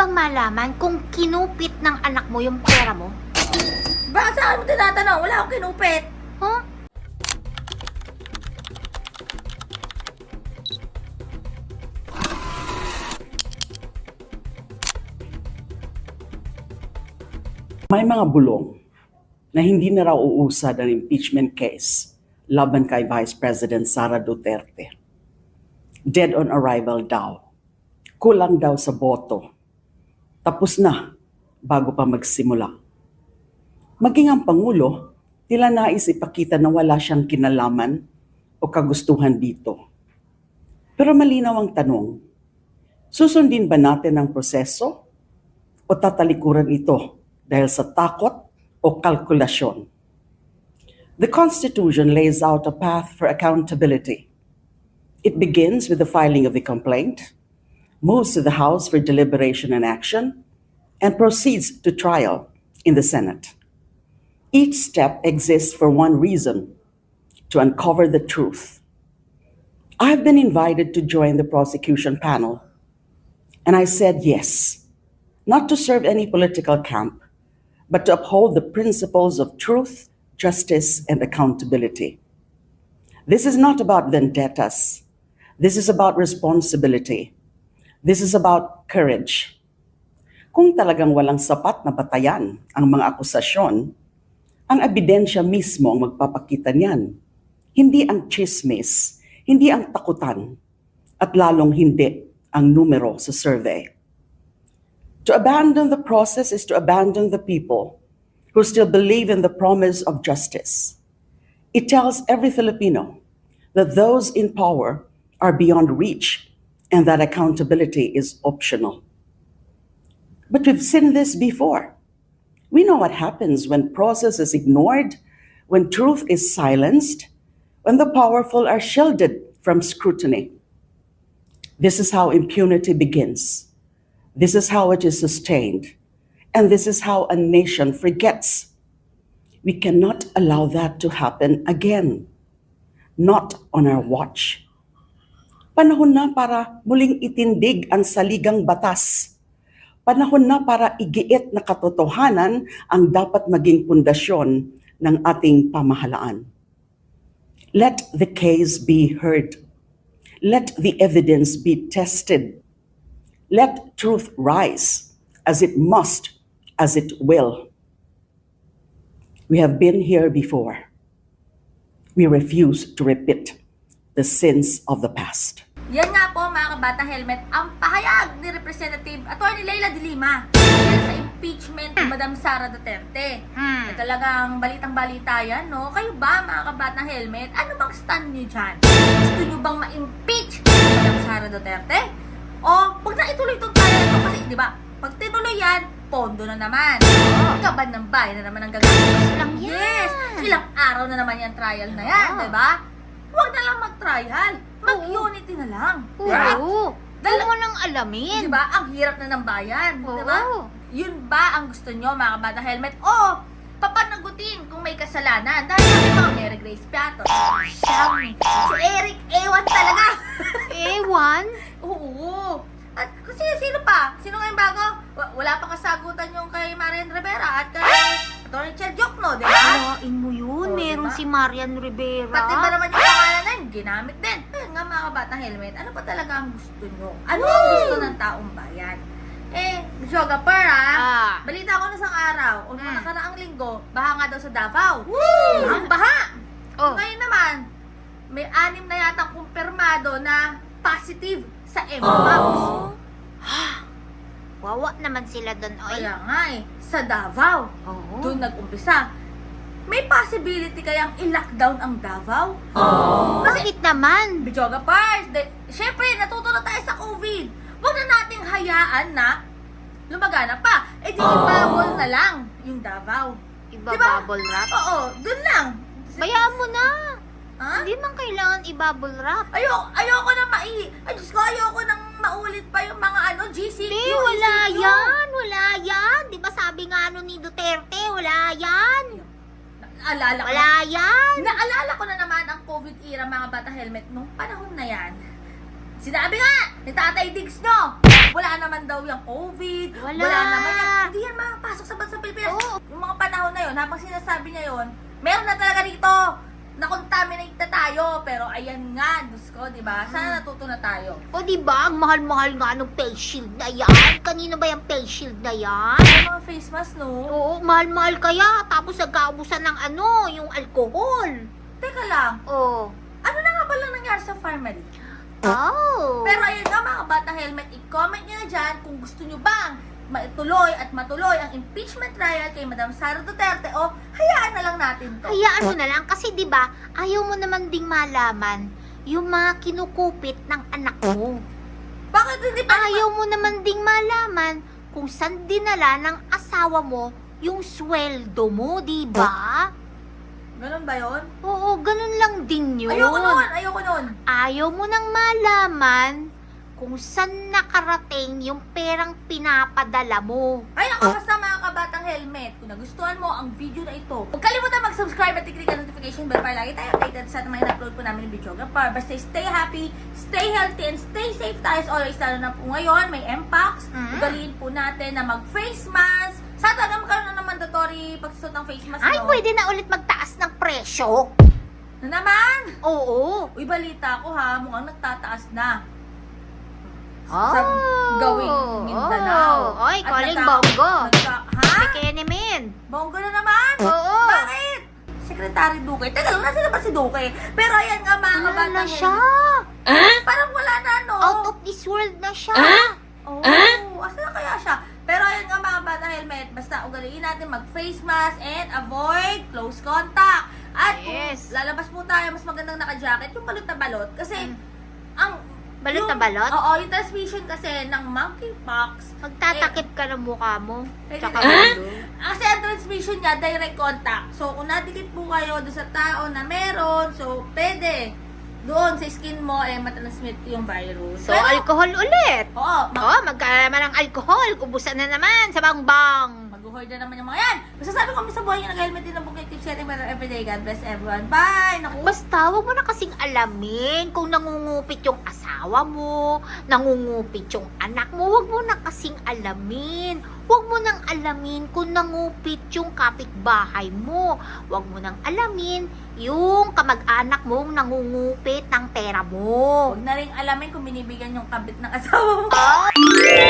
bang malaman kung kinupit ng anak mo yung pera mo? Bakit sa akin mo tinatanong? Wala akong kinupit. Huh? May mga bulong na hindi na raw uusad ang impeachment case laban kay Vice President Sara Duterte. Dead on arrival daw. Kulang daw sa boto. Tapos na bago pa magsimula. Maging ang Pangulo, tila nais ipakita na wala siyang kinalaman o kagustuhan dito. Pero malinaw ang tanong, susundin ba natin ang proseso o tatalikuran ito dahil sa takot o kalkulasyon. The Constitution lays out a path for accountability. It begins with the filing of the complaint, moves to the House for deliberation and action, and proceeds to trial in the Senate. Each step exists for one reason to uncover the truth. I have been invited to join the prosecution panel, and I said yes, not to serve any political camp, but to uphold the principles of truth, justice, and accountability. This is not about vendettas. This is about responsibility. This is about courage. Kung talagang walang sapat na batayan ang mga akusasyon, ang ebidensya mismo ang magpapakita niyan. Hindi ang chismis, hindi ang takutan, at lalong hindi ang numero sa survey. To abandon the process is to abandon the people who still believe in the promise of justice. It tells every Filipino that those in power are beyond reach and that accountability is optional. But we've seen this before. We know what happens when process is ignored, when truth is silenced, when the powerful are shielded from scrutiny. This is how impunity begins. This is how it is sustained. And this is how a nation forgets. We cannot allow that to happen again. Not on our watch. Panahon na para muling itindig ang saligang batas. Panahon na para igiit na katotohanan ang dapat maging pundasyon ng ating pamahalaan. Let the case be heard. Let the evidence be tested. Let truth rise as it must, as it will. We have been here before. We refuse to repeat the sins of the past. Yan nga po mga kabata helmet, ang pahayag ni Representative Attorney Leila de Lima sa impeachment ni Madam Sara Duterte. Hmm. Talagang balitang-balita yan, no? Kayo ba mga kabata helmet, ano bang stand nyo dyan? Gusto nyo bang ma-impeach si Madam Sara Duterte? O pag naituloy itong trial ito kasi, di ba? Pag tinuloy yan, pondo na naman. Kaban ng bayan na naman ang gagawin. Yes! Ilang araw na naman yung trial na yan, Oo. di ba? Huwag na lang mag-trial. Mag-unity na lang. Oo. Dal- Huwag mo nang alamin. Di ba? Ang hirap na ng bayan. Di ba? Oo. Yun ba ang gusto nyo, mga kabata helmet? O, papanagutin kung may kasalanan. Dahil kami mga Mary Grace Piato, si Eric Ewan talaga. Ewan? Oo. At kasi sino pa? Sino nga yung bago? Wa- Wala pa kasagutan yung kay Marian Rivera at kay Atty. Chel Jokno, di ba? Alain mo yun. Oo, Meron diba? si Marian Rivera. Pati ba naman yung pangalan na yun, ginamit din. Ayun nga mga kabatang helmet, ano pa talaga ang gusto nyo? Ano ang gusto ng taong bayan? Eh, Shoga Per ah, Ah. balita ko na sa araw, o Hmm. nakaraang linggo, baha nga daw sa Davao. Ang baha! Oh. Ngayon naman, may anim na yatang kumpirmado na positive sa MMAPS. Wawa naman sila doon, oy. Kaya nga eh, sa Davao, Oo. doon nag-umpisa. May possibility kayang i-lockdown ang Davao? Bakit naman? Bijoga Pars, de, syempre, natuto na tayo sa COVID. Huwag na nating hayaan na lumagana pa. Eh di ibabol na lang yung Davao. Iba Diba? wrap? Oo, dun lang. Bayaan mo na. Ha? Hindi man kailangan i-bubble wrap. Ayoko, ayoko na mai... Naalala ko Wala yan. Naalala ko na naman ang COVID era mga bata helmet nung panahon na yan. Sinabi nga ni Tatay Diggs no, wala naman daw yung COVID, Wala. naman yan. Hindi yan makapasok sa bansa Pilipinas. Oo. Yung mga panahon na yun, habang sinasabi niya yun, meron na talaga dito na-contaminate na tayo. Pero ayan nga, Diyos ko, di ba? Sana natuto na tayo. O di ba ang mahal-mahal nga ng face shield na yan? Kanino ba yung face shield na yan? Yung mga face mask, no? Oo, mahal-mahal kaya. Tapos nagkaubusan ng ano, yung alcohol. Teka lang, Oh. ano na nga ba lang nangyari sa family? Oh. Pero ayun nga mga bata helmet, i-comment nyo na dyan kung gusto nyo bang matuloy at matuloy ang impeachment trial kay Madam Sara Duterte o hayaan na lang natin to. Hayaan mo na lang kasi 'di ba, ayaw mo naman ding malaman yung mga kinukupit ng anak mo. Bakit hindi pa Ayaw mo naman ding malaman kung saan dinala ng asawa mo yung sweldo mo, 'di ba? Ganun ba yun? Oo, ganun lang din yun. Ayoko nun, ayoko nun. Ayaw mo nang malaman kung saan nakarating yung perang pinapadala mo. Ay, ako basta mga kabatang helmet. Kung nagustuhan mo ang video na ito, huwag kalimutan mag-subscribe at i-click ang notification bell para lagi tayo updated sa mga in-upload po namin ng video. Para basta stay happy, stay healthy, and stay safe tayo as always. Lalo na po ngayon, may MPAX. Mhm. Ugaliin po natin na mag-face mask. Sa talaga magkaroon na ng mandatory pagsusot ng face mask. Ay, no? pwede na ulit magtaas ng presyo. Na naman! Oo. Uy, balita ko ha, mukhang nagtataas na. Oh. Sa gawing Mindanao. Oh. Oy, At calling nagka- bongo. nagka- ha? Pekenemin. Bongo na naman? Oo. Bakit? Secretary Duque. Teka lang, nasa ba si Duque? Pero ayan nga mga Wala kabatang na siya. helmet. Parang wala na, no? Out of this world na siya. Oh, asa na kaya siya? Pero ayan nga mga bata helmet, basta ugaliin natin mag-face mask and avoid close contact. At Yes. kung lalabas po tayo, mas magandang naka-jacket, yung balot na balot. Kasi, Mm. Balot na balot? Oo, yung transmission kasi ng monkeypox, Magtatakip ka ng mukha mo. Pwede Tsaka ulo. Kasi ang transmission niya, direct contact. So, kung nadikit po kayo doon sa tao na meron, so, pwede doon sa skin mo, eh, matransmit yung virus. So, alcohol ulit. Oo, mag- Oh, magkalaman ng alcohol. Ubusan na naman sa bangbang. Mag-hoard na naman yung mga yan. Basta sabi ko, sa buhay niyo, nag-helmet din ang bukay tip sharing better everyday. God bless everyone. Bye! Naku, Basta, huwag mo na kasing alamin kung nangungupit yung asawa mo, nangungupit yung anak mo. Huwag mo na kasing alamin. Huwag mo nang alamin kung nangupit yung kapitbahay mo. Huwag mo nang alamin yung kamag-anak mong nangungupit ng pera mo. huwag na rin alamin kung binibigyan yung kabit ng asawa mo. Ay!